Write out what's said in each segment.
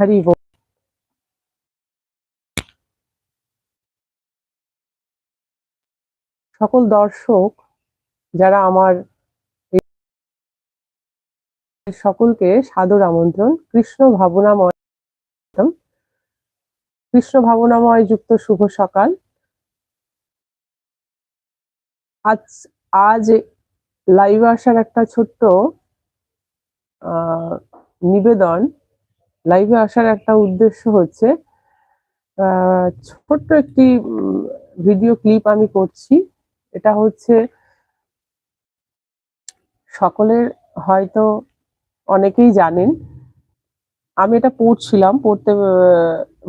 হরি বল সকল দর্শক যারা আমার সকলকে সাদর আমন্ত্রণ, কৃষ্ণ ভাবনাময় কৃষ্ণ ভাবনাময় যুক্ত শুভ সকাল। আজ আজ লাইভে আসার একটা ছোট্ট নিবেদন লাইভে আসার একটা উদ্দেশ্য হচ্ছে ছোট্ট একটি ভিডিও ক্লিপ আমি করছি। এটা হচ্ছে সকলের হয়তো অনেকেই জানেন, আমি এটা পড়ছিলাম, পড়তে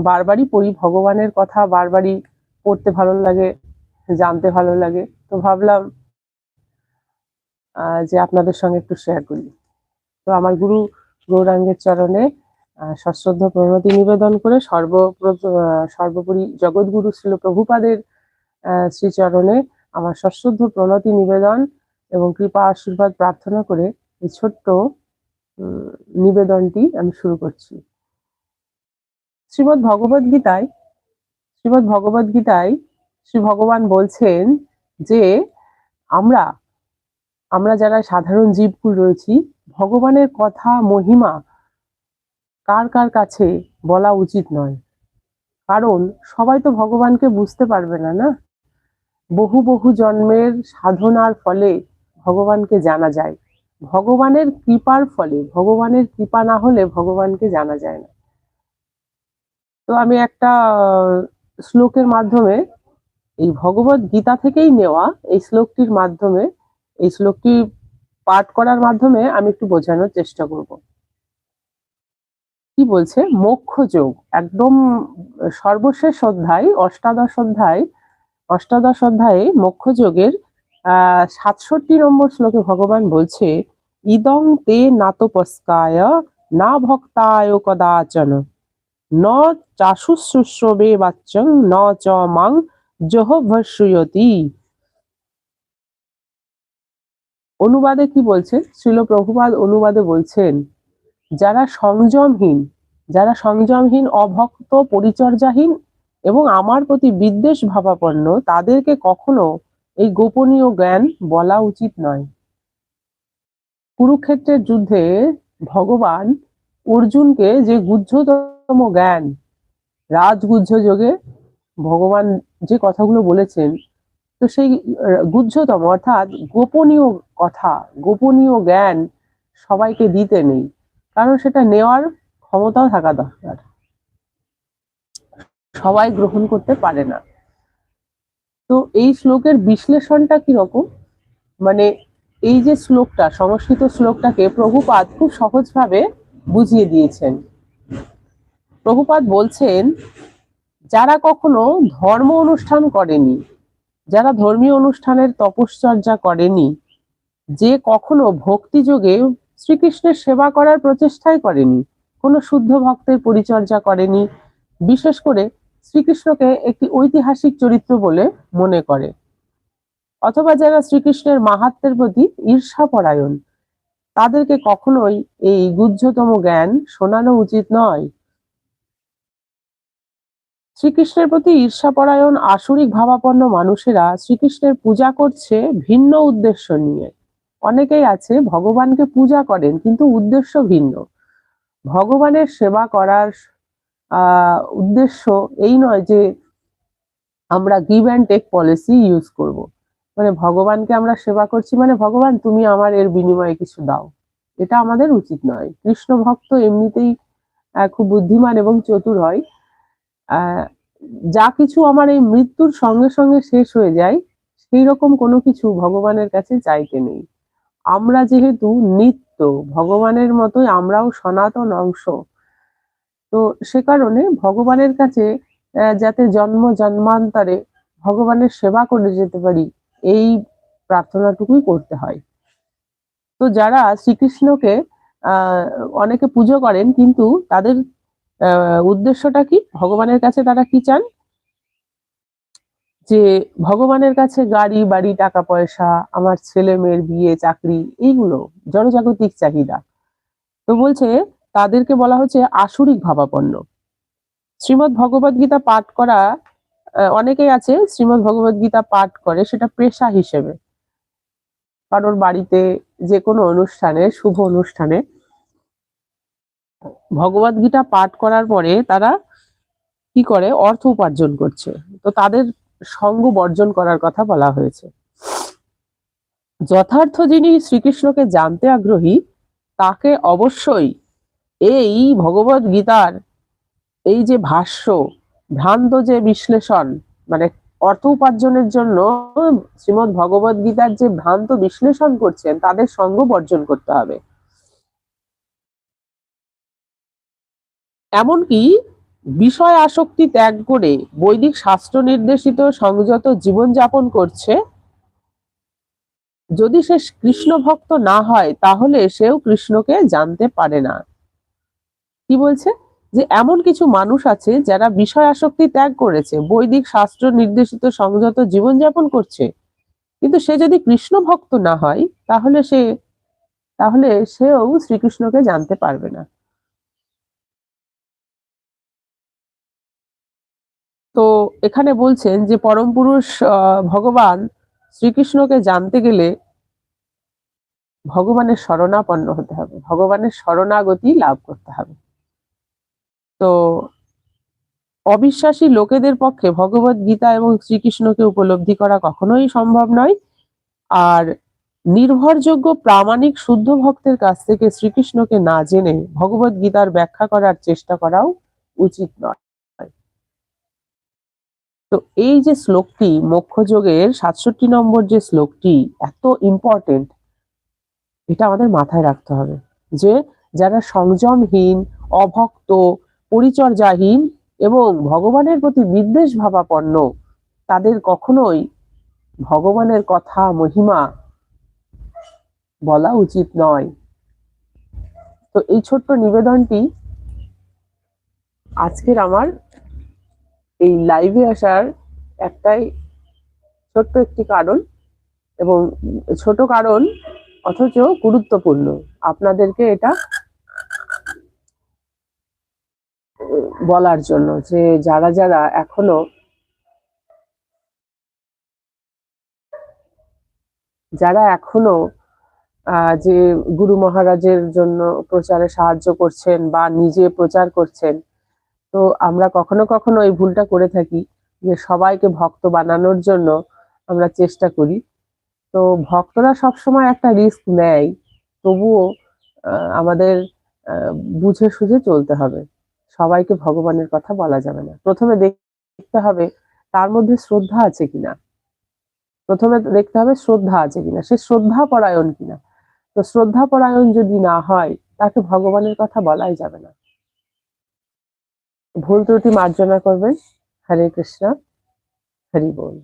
বারবারই পড়ি, ভগবানের কথা বারবারই পড়তে ভালো লাগে, জানতে ভালো লাগে। তো ভাবলাম যে আপনাদের সঙ্গে একটু শেয়ার করি। তো আমার গুরু গৌরাঙ্গের চরণে সশ্রদ্ধ প্রণতি নিবেদন করে সর্ব সর্বোপরি জগৎগুরু ছিল প্রভুপাদের শ্রীচরণে আমার সশ্রদ্ধ প্রণতি নিবেদন এবং কৃপা আশীর্বাদ প্রার্থনা করে এই ছোট্ট নিবেদনটি আমি শুরু করছি। শ্রীমৎ ভগবদ গীতায় শ্রীমৎ ভগবদ গীতায় শ্রী ভগবান বলছেন যে আমরা আমরা যারা সাধারণ জীবকুল রয়েছি, ভগবানের কথা মহিমা কার কার কাছে বলা উচিত নয়। কারণ সবাই তো ভগবানকে বুঝতে পারবে না না? বহু বহু জন্মের সাধনার ফলে ভগবানকে জানা যায়। ভগবানের কৃপার ফলে, ভগবানের কৃপা না হলে ভগবানকে জানা যায় না। তো আমি একটা শ্লোকের মাধ্যমে এই ভগবত গীতা থেকেই নেওয়া এই শ্লোকটির মাধ্যমে, এই শ্লোকটি পাঠ করার মাধ্যমে আমি একটু বোঝানোর চেষ্টা করব। কি বলছে? মোক্ষ যোগ। একদম সর্বশেষ অধ্যায়, অষ্টাদশ অধ্যায়, অষ্টাদশ অধ্যায়ে মোক্ষ যোগের আহ সাতষট্টি নম্বর শ্লোকে ভগবান বলছে, ইদং তে নাতপস্কায় না ভক্তায় কদাচন। ন চাশুশ্রুশ্রবে বাচ্চং ন চ মাং জহ ভস্যুয়তি অনুবাদে কি বলছে? শ্রীল প্রভুপাদ অনুবাদে বলছেন যারা সংযমহীন যারা সংযমহীন, অভক্ত, পরিচর্যাহীন এবং আমার প্রতি বিদ্বেষ ভাবাপন্ন, তাদেরকে কখনো এই গোপনীয় জ্ঞান বলা উচিত নয়। কুরুক্ষেত্রের যুদ্ধে ভগবান অর্জুনকে যে গুহ্যতম জ্ঞান, রাজগুহ্য যোগে ভগবান যে কথাগুলো বলেছেন, তো সেই গুহ্যতম অর্থাৎ গোপনীয় কথা, গোপনীয় জ্ঞান সবাইকে দিতে নেই। কারণ সেটা নেওয়ার ক্ষমতাও থাকা দরকার। সবাই গ্রহণ করতে পারে না। তো এই শ্লোকের বিশ্লেষণটা কীরকম? মানে এই যে শ্লোকটা, সংস্কৃত শ্লোকটাকে প্রভুপাদ খুব সহজভাবে বুঝিয়ে দিয়েছেন। প্রভুপাদ বলছেন, যারা কখনো ধর্ম অনুষ্ঠান করেনি, যারা ধর্মীয় অনুষ্ঠানের তপশ্চর্যা করেনি, যে কখনো ভক্তিযোগে শ্রীকৃষ্ণের সেবা করার প্রচেষ্টাই করেনি, কোনো শুদ্ধ ভক্তের পরিচর্যা করেনি, বিশেষ করে শ্রীকৃষ্ণকে একটি ঐতিহাসিক চরিত্র বলে মনে করে। অথবা যারা শ্রীকৃষ্ণের মাহাত্মের প্রতি ঈর্ষাপরায়ণ, তাদেরকে কখনোই এই গুহ্যতম জ্ঞান শোনানো উচিত নয়। শ্রীকৃষ্ণের প্রতি ঈর্ষাপরায়ণ, আসরিক, ভাবাপন্ন মানুষেরা শ্রীকৃষ্ণের পূজা করছে ভিন্ন উদ্দেশ্য নিয়ে। অনেকেই আছে ভগবানকে পূজা করেন, কিন্তু উদ্দেশ্য ভিন্ন। ভগবানের সেবা করার উদ্দেশ্য এই নয় যে আমরা give and take policy use করব। মানে ভগবানকে আমরা সেবা করছি মানে ভগবান, তুমি আমার এর বিনিময়ে কিছু দাও। এটা আমাদের উচিত নয়। কৃষ্ণ ভক্ত এমনিতেই খুব বুদ্ধিমান এবং চতুর হয়। যা কিছু আমার এই মৃত্যুর সঙ্গে সঙ্গে শেষ হয়ে যায় সেই রকম কোনো কিছু ভগবানের কাছে চাইতে নেই। আমরা যেহেতু নিত্য, ভগবানের মতোই আমরাও সনাতন অংশ। তো সে কারণে ভগবানের কাছে যাতে জন্ম, জন্মান্তরে ভগবানের সেবা করে যেতে পারি, এই প্রার্থনাটুকুই করতে হয়। তো যারা শ্রীকৃষ্ণকে অনেকে পুজো করেন, কিন্তু তাদের উদ্দেশ্যটা কি? ভগবানের কাছে তারা কি চান? যে ভগবানের কাছে গাড়ি, বাড়ি টাকা পয়সা আমার ছেলে মেয়ের বিয়ে, চাকরি, এইগুলো জনজাগতিক চাহিদা। তো বলছে, তাদেরকে বলা হচ্ছে আসুরিক ভাবাপন্ন। শ্রীমৎ ভগবদ গীতা পাঠ করা অনেকেই আছে শ্রীমৎ ভগবদ গীতা পাঠ করে সেটা পেশা হিসেবে। কারোর বাড়িতে যে কোনো অনুষ্ঠানে, শুভ অনুষ্ঠানে ভগবদ গীতা পাঠ করার পরে তারা কি করে? অর্থ উপার্জন করছে। তো তাদের সঙ্গ বর্জন করার কথা বলা হয়েছে। যথার্থ যিনি শ্রীকৃষ্ণকে জানতে আগ্রহী, তাকে অবশ্যই এই ভগবদ গীতার এই যে ভাষ্য, ভ্রান্ত যে বিশ্লেষণ মানে অর্থ উপার্জনের জন্য শ্রীমদ ভগবদ গীতার যে ভ্রান্ত বিশ্লেষণ করছেন, তাদের সঙ্গ বর্জন করতে হবে। এমনকি বিষয় আসক্তি ত্যাগ করে বৈদিক শাস্ত্র নির্দেশিত সংযত জীবনযাপন করছে। যদি সে কৃষ্ণ ভক্ত না হয়, তাহলে সেও কৃষ্ণকে জানতে পারে না। কি বলছে? যে এমন কিছু মানুষ আছে যারা বিষয় আসক্তি ত্যাগ করেছে, বৈদিক শাস্ত্র নির্দেশিত সংযত জীবনযাপন করছে। কিন্তু সে যদি কৃষ্ণ ভক্ত না হয়, তাহলে সে, তাহলে সেও শ্রীকৃষ্ণকে জানতে পারবে না। তো এখানে বলছেন যে পরম পুরুষ ভগবান শ্রীকৃষ্ণকে জানতে গেলে ভগবানের শরণাপন্ন হতে হবে। ভগবানের শরণাগতি লাভ করতে হবে। তো অবিশ্বাসী লোকেদের পক্ষে ভগবত গীতা এবং শ্রীকৃষ্ণকে উপলব্ধি করা কখনোই সম্ভব নয়। আর নির্ভরযোগ্য প্রামাণিক শুদ্ধ ভক্তের কাছ থেকে শ্রীকৃষ্ণকে না জেনে ভগবত গীতার ব্যাখ্যা করার চেষ্টা করাও উচিত নয়। তো এই যে শ্লোকটি মোক্ষযোগের সাতষট্টি নম্বর যে শ্লোকটি, এত ইম্পর্টেন্ট এটা আমাদের মাথায় রাখতে হবে যে যারা সংযমহীন, অভক্ত, পরিচর্যাহীন এবং ভগবানের প্রতি বিদ্বেষ ভাবাপন্ন, তাদের কখনোই ভগবানের কথা, মহিমা বলা উচিত নয়। তো এই ছোট্ট নিবেদনটি আজকের আমার এই লাইভে আসার একটাই ছোট্ট একটি কারণ এবং ছোট কারণ অথচ গুরুত্বপূর্ণ। আপনাদেরকে এটা বলার জন্য যে যারা যারা এখনও যারা এখনও যে গুরু মহারাজের জন্য প্রচারে সাহায্য করছেন বা নিজে প্রচার করছেন তো আমরা কখনো কখনো এই ভুলটা করে থাকি যে সবাইকে ভক্ত বানানোর জন্য আমরা চেষ্টা করি। তো ভক্তরা সবসময় একটা রিস্ক নেয়, তবুও আমাদের বুঝে সুঝে চলতে হবে। সবাইকে ভগবানের কথা বলা যাবে না। প্রথমে দেখতে হবে তার মধ্যে শ্রদ্ধা আছে কিনা। প্রথমে দেখতে হবে শ্রদ্ধা আছে কিনা। সে শ্রদ্ধা পরায়ণ কিনা। তো শ্রদ্ধা পরায়ণ যদি না হয়, তাকে ভগবানের কথা বলাই যাবে না। ভুল ত্রুটি মার্জনা করবেন। হরে কৃষ্ণ হরি বল।